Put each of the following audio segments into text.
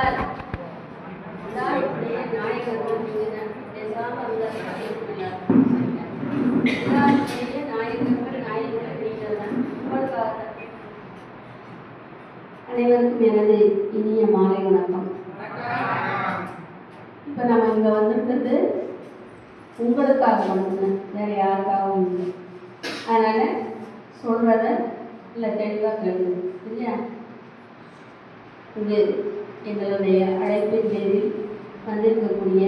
செய்வார் அனைவருக்கும் எனது இனிய மாலை வணக்கம். இப்போ நம்ம இங்கே வந்திருக்கிறது உங்களுக்காக மட்டும்தான். வேற யாருக்காகவும் இல்லை. அதனால சொல்கிறத இல்லை தெளிவாக கேளுங்க. இல்லையா? இது எங்களுடைய அழைப்பின் பேரில் வந்திருக்கக்கூடிய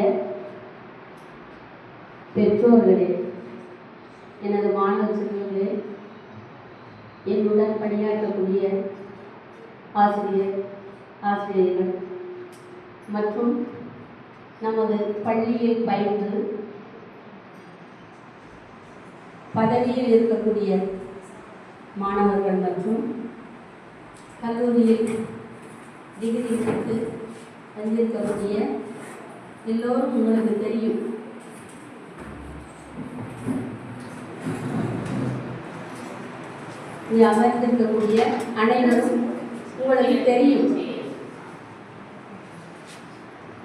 பெற்றோர்களே எனது மாணவ செல்வங்களே என்னுடன் பணியாற்றக்கூடிய ஆசிரியர் ஆசிரியர்கள் மற்றும் நமது பள்ளியில் பயின்று பதவியில் இருக்கக்கூடிய மாணவர்கள் மற்றும் கல்லூரியில் டிகிரி சென்று வந்திருக்கக்கூடிய எல்லோரும் உங்களுக்கு தெரியும். இங்கே அமர்ந்திருக்கக்கூடிய அனைவரும் உங்களுக்கு தெரியும்.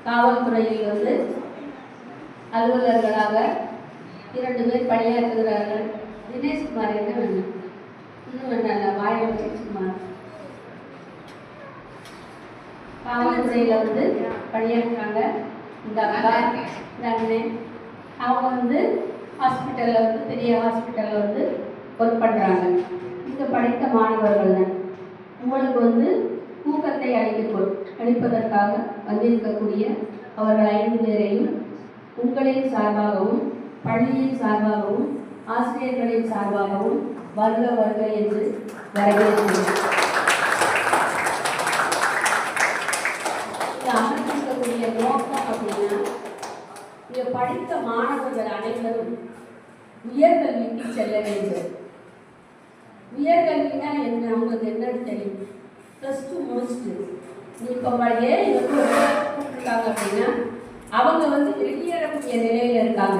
காவல்துறையில் வந்து அலுவலர்களாக இரண்டு பேர் பணியாற்றுகிறார்கள். தினேஷ்குமார் என்ன வேணும்? இன்னும் வேண்டாம் வாயை காவல்துறையில் வந்து பணியாற்றுறாங்க. இந்த அக்கா இந்த அண்ணன் அவங்க வந்து ஹாஸ்பிட்டலில் வந்து பெரிய ஹாஸ்பிட்டலில் வந்து ஒர்க் பண்ணுறாங்க இங்கே படித்த மாணவர்கள் தான். உங்களுக்கு வந்து ஊக்கத்தை அளிக்க அளிப்பதற்காக வந்திருக்கக்கூடிய அவர்கள் ஐந்து பேரையும் உங்களின் சார்பாகவும் பள்ளியின் சார்பாகவும் ஆசிரியர்களின் சார்பாகவும் வருக வருக என்று வரவேற்கிறேன் இங்க அமர்ந்திருக்கக்கூடிய நோக்கம் அப்படின்னா இங்கே படித்த மாணவர்கள் அனைவரும் உயர்கல்விக்கு செல்ல வேண்டும். உயர்கல்வினா என்ன? உங்களுக்கு என்னன்னு தெரியும். ப்ளஸ் டூ முடிச்சுட்டு நீ இப்போ ஏன் இங்கே கூப்பிட்டுருக்காங்க அப்படின்னா அவங்க வந்து வெளியேறக்கூடிய நிலையில் இருக்காங்க.